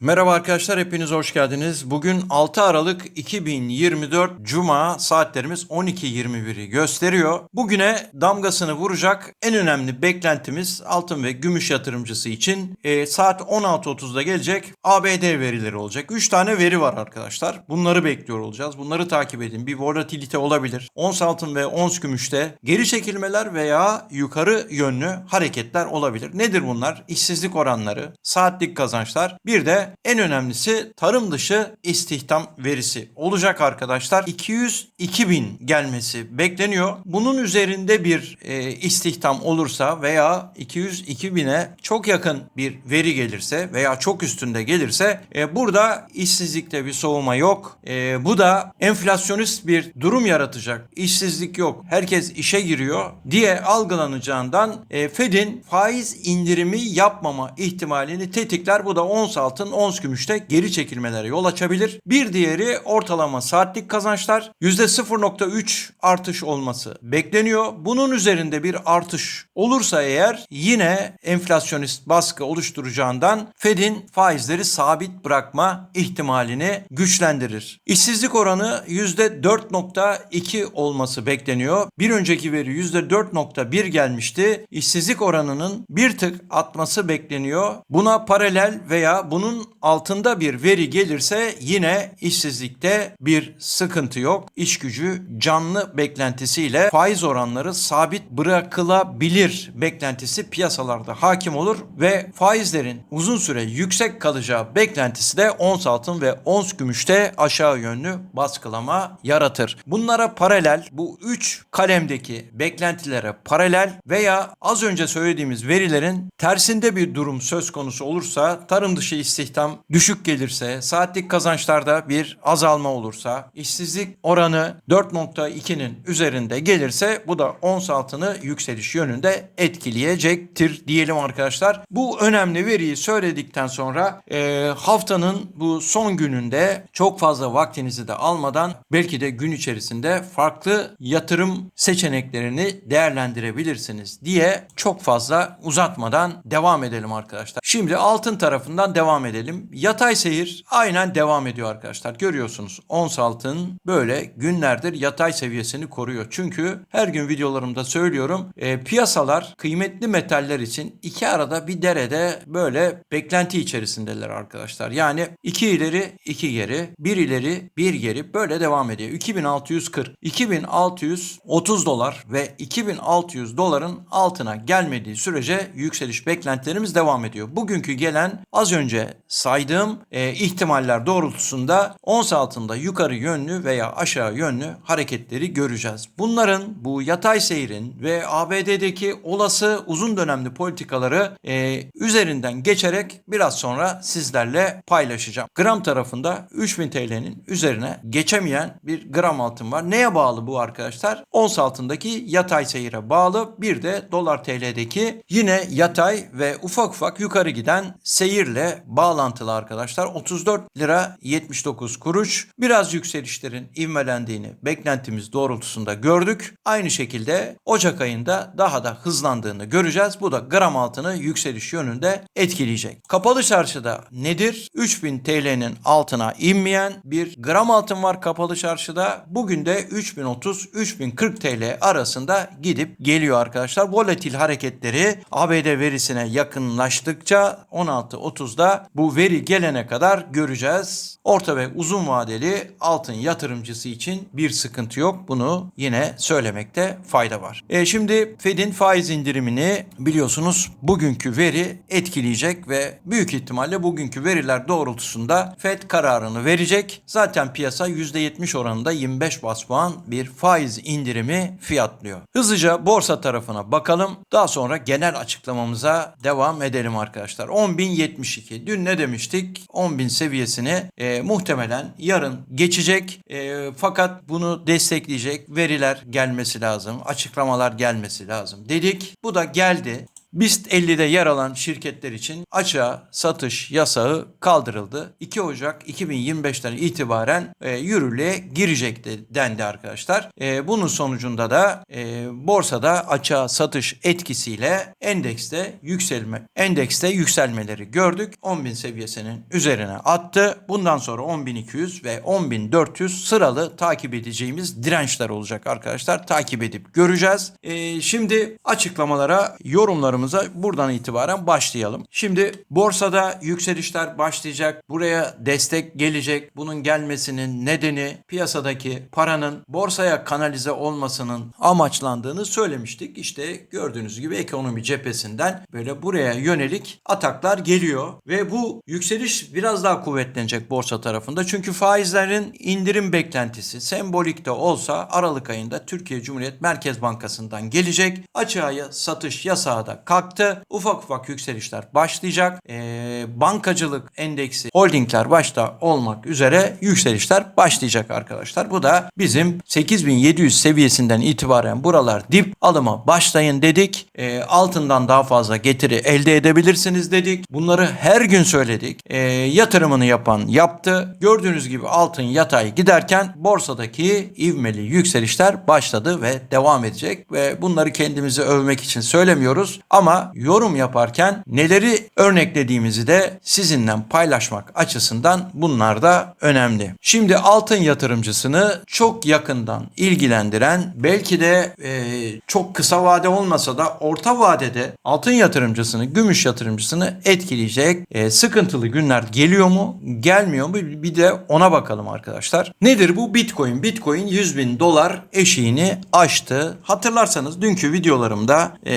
Merhaba arkadaşlar hepiniz hoş geldiniz. Bugün 6 Aralık 2024 Cuma saatlerimiz 12.21'i gösteriyor. Bugüne damgasını vuracak en önemli beklentimiz altın ve gümüş yatırımcısı için e, saat 16.30'da gelecek ABD verileri olacak. 3 tane veri var arkadaşlar. Bunları bekliyor olacağız. Bunları takip edin. Bir volatilite olabilir. Ons altın ve ons gümüşte geri çekilmeler veya yukarı yönlü hareketler olabilir. Nedir bunlar? İşsizlik oranları, saatlik kazançlar, bir de en önemlisi tarım dışı istihdam verisi olacak arkadaşlar. 202 bin gelmesi bekleniyor. Bunun üzerinde bir e, istihdam olursa veya 202 bine çok yakın bir veri gelirse veya çok üstünde gelirse e, burada işsizlikte bir soğuma yok. E, bu da enflasyonist bir durum yaratacak. İşsizlik yok. Herkes işe giriyor diye algılanacağından e, Fed'in faiz indirimi yapmama ihtimalini tetikler. Bu da ons altın, ons gümüşte geri çekilmelere yol açabilir. Bir diğeri ortalama saatlik kazançlar %0.3 artış olması bekleniyor. Bunun üzerinde bir artış olursa eğer yine enflasyonist baskı oluşturacağından Fed'in faizleri sabit bırakma ihtimalini güçlendirir. İşsizlik oranı %4.2 olması bekleniyor. Bir önceki veri %4.1 gelmişti. İşsizlik oranının bir tık atması bekleniyor. Buna paralel veya bunun altında bir veri gelirse yine işsizlikte bir sıkıntı yok. İş gücü canlı beklentisiyle faiz oranları sabit bırakılabilir beklentisi piyasalarda hakim olur ve faizlerin uzun süre yüksek kalacağı beklentisi de ons altın ve ons gümüşte aşağı yönlü baskılama yaratır. Bunlara paralel bu üç kalemdeki beklentilere paralel veya az önce söylediğimiz verilerin tersinde bir durum söz konusu olursa tarım dışı istihdam düşük gelirse, saatlik kazançlarda bir azalma olursa, işsizlik oranı 4.2'nin üzerinde gelirse bu da ons altını yükseliş yönünde etkileyecektir diyelim arkadaşlar. Bu önemli veriyi söyledikten sonra e, haftanın bu son gününde çok fazla vaktinizi de almadan belki de gün içerisinde farklı yatırım seçeneklerini değerlendirebilirsiniz diye çok fazla uzatmadan devam edelim arkadaşlar. Şimdi altın tarafından devam edelim. Yatay seyir aynen devam ediyor arkadaşlar. Görüyorsunuz ons altın böyle günlerdir yatay seviyesini koruyor. Çünkü her gün videolarımda söylüyorum e, piyasalar kıymetli metaller için iki arada bir derede böyle beklenti içerisindeler arkadaşlar. Yani iki ileri iki geri bir ileri bir geri böyle devam ediyor. 2640 2630 dolar ve 2600 doların altına gelmediği sürece yükseliş beklentilerimiz devam ediyor. Bugünkü gelen az önce saydığım e, ihtimaller doğrultusunda ons altında yukarı yönlü veya aşağı yönlü hareketleri göreceğiz. Bunların bu yatay seyrin ve ABD'deki olası uzun dönemli politikaları e, üzerinden geçerek biraz sonra sizlerle paylaşacağım. Gram tarafında 3000 TL'nin üzerine geçemeyen bir gram altın var. Neye bağlı bu arkadaşlar? Ons altındaki yatay seyire bağlı. Bir de dolar TL'deki yine yatay ve ufak ufak yukarı giden seyirle bağlantılı arkadaşlar. 34 lira 79 kuruş. Biraz yükselişlerin ivmelendiğini beklentimiz doğrultusunda gördük. Aynı şekilde Ocak ayında daha da hızlandığını göreceğiz. Bu da gram altını yükseliş yönünde etkileyecek. Kapalı çarşıda nedir? 3000 TL'nin altına inmeyen bir gram altın var kapalı çarşıda. Bugün de 3030-3040 TL arasında gidip geliyor arkadaşlar. Volatil hareketleri ABD verisine yakınlaştıkça 16.30'da bu veri gelene kadar göreceğiz. Orta ve uzun vadeli altın yatırımcısı için bir sıkıntı yok. Bunu yine söylemekte fayda var. E şimdi Fed'in faiz indirimini biliyorsunuz bugünkü veri etkileyecek ve büyük ihtimalle bugünkü veriler doğrultusunda Fed kararını verecek. Zaten piyasa %70 oranında 25 bas puan bir faiz indirimi fiyatlıyor. Hızlıca borsa tarafına bakalım. Daha sonra genel açıklamamıza devam edelim arkadaşlar. 10.072. Dün ne demiştik? 10.000 seviyesini e, muhtemelen yarın geçecek. E, fakat bunu destekleyecek veriler gelmesi lazım. Açıklamalar gelmesi lazım dedik. Bu da geldi. BIST 50'de yer alan şirketler için açığa satış yasağı kaldırıldı. 2 Ocak 2025'ten itibaren e, yürürlüğe girecek de- dendi arkadaşlar. E, bunun sonucunda da e, borsada açığa satış etkisiyle endekste yükselme endekste yükselmeleri gördük. 10.000 seviyesinin üzerine attı. Bundan sonra 10.200 ve 10.400 sıralı takip edeceğimiz dirençler olacak arkadaşlar. Takip edip göreceğiz. E, şimdi açıklamalara, yorumlarımıza buradan itibaren başlayalım. Şimdi borsada yükselişler başlayacak. Buraya destek gelecek. Bunun gelmesinin nedeni piyasadaki paranın borsaya kanalize olmasının amaçlandığını söylemiştik. İşte gördüğünüz gibi ekonomi cephesinden böyle buraya yönelik ataklar geliyor ve bu yükseliş biraz daha kuvvetlenecek borsa tarafında. Çünkü faizlerin indirim beklentisi sembolik de olsa Aralık ayında Türkiye Cumhuriyet Merkez Bankası'ndan gelecek. Açığa satış yasağı da kalktı. Ufak ufak yükselişler başlayacak. Ee, bankacılık endeksi holdingler başta olmak üzere yükselişler başlayacak arkadaşlar. Bu da bizim 8700 seviyesinden itibaren buralar dip alıma başlayın dedik. Ee, altından daha fazla getiri elde edebilirsiniz dedik. Bunları her gün söyledik. Ee, yatırımını yapan yaptı. Gördüğünüz gibi altın yatay giderken borsadaki ivmeli yükselişler başladı ve devam edecek ve bunları kendimizi övmek için söylemiyoruz ama yorum yaparken neleri örneklediğimizi de sizinle paylaşmak açısından bunlar da önemli. Şimdi altın yatırımcısını çok yakından ilgilendiren belki de e, çok kısa vade olmasa da orta vadede altın yatırımcısını, gümüş yatırımcısını etkileyecek e, sıkıntılı günler geliyor mu, gelmiyor mu bir de ona bakalım arkadaşlar. Nedir bu Bitcoin? Bitcoin 100 bin dolar eşiğini aştı. Hatırlarsanız dünkü videolarımda e,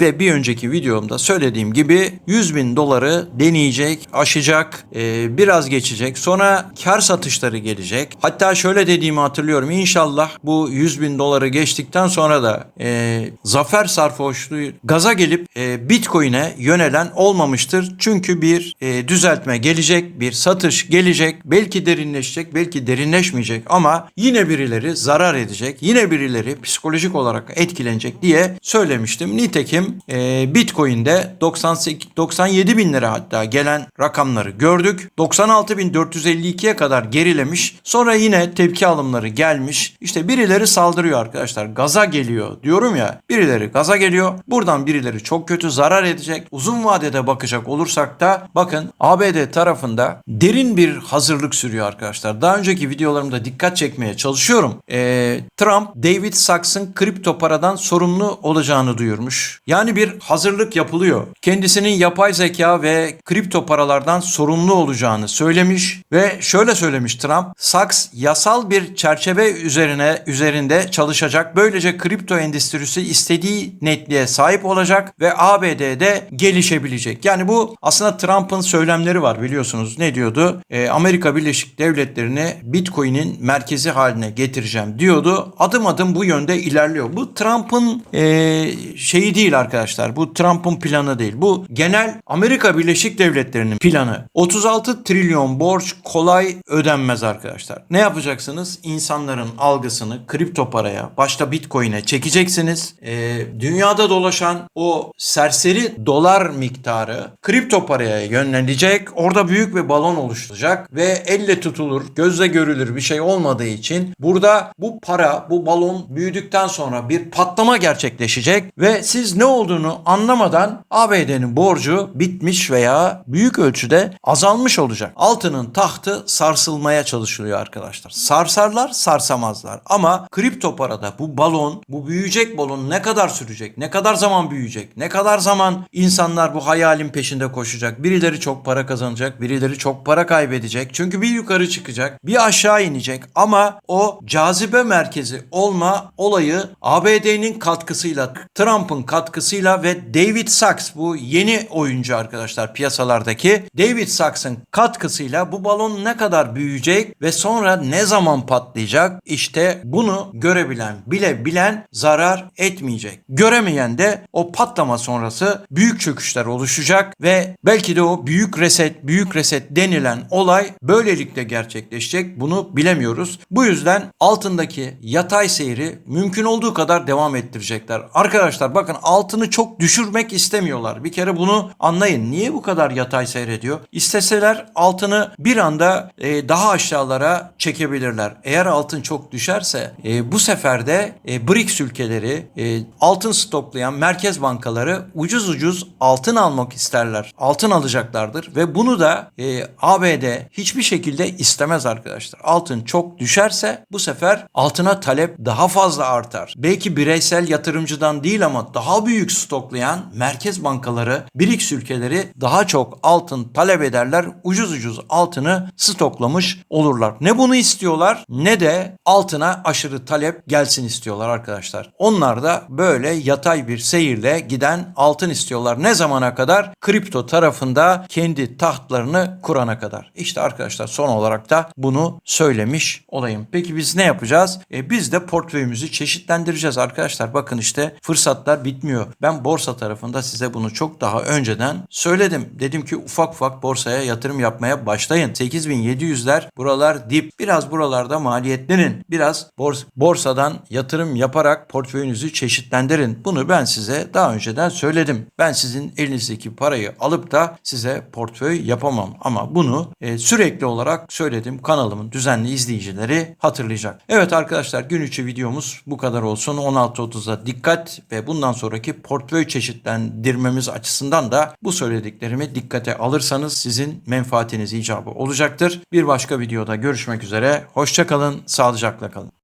ve bir önceki videomda söylediğim gibi 100 bin doları deneyecek, aşacak, e, biraz geçecek. Sonra kar satışları gelecek. Hatta şöyle dediğimi hatırlıyorum. İnşallah bu 100 bin doları geçtikten sonra da e, zafer sarhoşluğu gaza gelip e, Bitcoin'e yönelen olmamıştır. Çünkü bir e, düzeltme gelecek, bir satış gelecek. Belki derinleşecek, belki derinleşmeyecek ama yine birileri zarar edecek. Yine birileri psikolojik olarak etkilenecek diye söylemiştim. Nitekim e, Bitcoin'de 98 97 bin lira hatta gelen rakamları gördük. 96.452'ye kadar gerilemiş. Sonra yine tepki alımları gelmiş. İşte birileri saldırıyor arkadaşlar. Gaza geliyor diyorum ya. Birileri gaza geliyor. Buradan birileri çok kötü zarar edecek. Uzun vadede bakacak olursak da bakın ABD tarafında derin bir hazırlık sürüyor arkadaşlar. Daha önceki videolarımda dikkat çekmeye çalışıyorum. Ee, Trump David Sacks'ın kripto paradan sorumlu olacağını duyurmuş. Yani bir hazırlık yapılıyor. Kendisinin yapay zeka ve kripto paralardan sorumlu olacağını söylemiş ve şöyle söylemiş Trump. Sachs yasal bir çerçeve üzerine üzerinde çalışacak. Böylece kripto endüstrisi istediği netliğe sahip olacak ve ABD'de gelişebilecek. Yani bu aslında Trump'ın söylemleri var biliyorsunuz. Ne diyordu? Ee, Amerika Birleşik Devletleri'ni Bitcoin'in merkezi haline getireceğim diyordu. Adım adım bu yönde ilerliyor. Bu Trump'ın ee, şeyi değil arkadaşlar. Bu Trump'ın planı değil. Bu genel Amerika Birleşik Devletleri'nin planı. 36 trilyon borç kolay ödenmez arkadaşlar. Ne yapacaksınız? İnsanların algısını kripto paraya, başta Bitcoin'e çekeceksiniz. Ee, dünyada dolaşan o serseri dolar miktarı kripto paraya yönlenecek. Orada büyük bir balon oluşturacak ve elle tutulur, gözle görülür bir şey olmadığı için burada bu para, bu balon büyüdükten sonra bir patlama gerçekleşecek ve siz ne olduğunu anlamadan ABD'nin borcu bitmiş veya büyük ölçüde azalmış olacak. Altının tahtı sarsılmaya çalışılıyor arkadaşlar. Sarsarlar, sarsamazlar. Ama kripto parada bu balon, bu büyüyecek balon ne kadar sürecek? Ne kadar zaman büyüyecek? Ne kadar zaman insanlar bu hayalin peşinde koşacak? Birileri çok para kazanacak, birileri çok para kaybedecek. Çünkü bir yukarı çıkacak, bir aşağı inecek ama o cazibe merkezi olma olayı ABD'nin katkısıyla, Trump'ın katkısıyla ve David Sachs bu yeni oyuncu arkadaşlar piyasalardaki David Sacks'ın katkısıyla bu balon ne kadar büyüyecek ve sonra ne zaman patlayacak? İşte bunu görebilen, bilebilen zarar etmeyecek. Göremeyen de o patlama sonrası büyük çöküşler oluşacak ve belki de o büyük reset, büyük reset denilen olay böylelikle gerçekleşecek. Bunu bilemiyoruz. Bu yüzden altındaki yatay seyri mümkün olduğu kadar devam ettirecekler. Arkadaşlar bakın altını çok çok düşürmek istemiyorlar. Bir kere bunu anlayın. Niye bu kadar yatay seyrediyor? İsteseler altını bir anda e, daha aşağılara çekebilirler. Eğer altın çok düşerse e, bu sefer de e, BRICS ülkeleri e, altın stoklayan merkez bankaları ucuz ucuz altın almak isterler. Altın alacaklardır ve bunu da e, ABD hiçbir şekilde istemez arkadaşlar. Altın çok düşerse bu sefer altına talep daha fazla artar. Belki bireysel yatırımcıdan değil ama daha büyük stoklayan merkez bankaları BRICS ülkeleri daha çok altın talep ederler. Ucuz ucuz altını stoklamış olurlar. Ne bunu istiyorlar ne de altına aşırı talep gelsin istiyorlar arkadaşlar. Onlar da böyle yatay bir seyirle giden altın istiyorlar. Ne zamana kadar? Kripto tarafında kendi tahtlarını kurana kadar. İşte arkadaşlar son olarak da bunu söylemiş olayım. Peki biz ne yapacağız? E biz de portföyümüzü çeşitlendireceğiz arkadaşlar. Bakın işte fırsatlar bitmiyor. Ben borsa tarafında size bunu çok daha önceden söyledim. Dedim ki ufak ufak borsaya yatırım yapmaya başlayın. 8700'ler buralar dip. Biraz buralarda maliyetlenin. Biraz bors borsadan yatırım yaparak portföyünüzü çeşitlendirin. Bunu ben size daha önceden söyledim. Ben sizin elinizdeki parayı alıp da size portföy yapamam. Ama bunu e, sürekli olarak söyledim. Kanalımın düzenli izleyicileri hatırlayacak. Evet arkadaşlar gün içi videomuz bu kadar olsun. 16.30'da dikkat ve bundan sonraki portföy çeşitlendirmemiz açısından da bu söylediklerimi dikkate alırsanız sizin menfaatiniz icabı olacaktır. Bir başka videoda görüşmek üzere. Hoşçakalın, sağlıcakla kalın.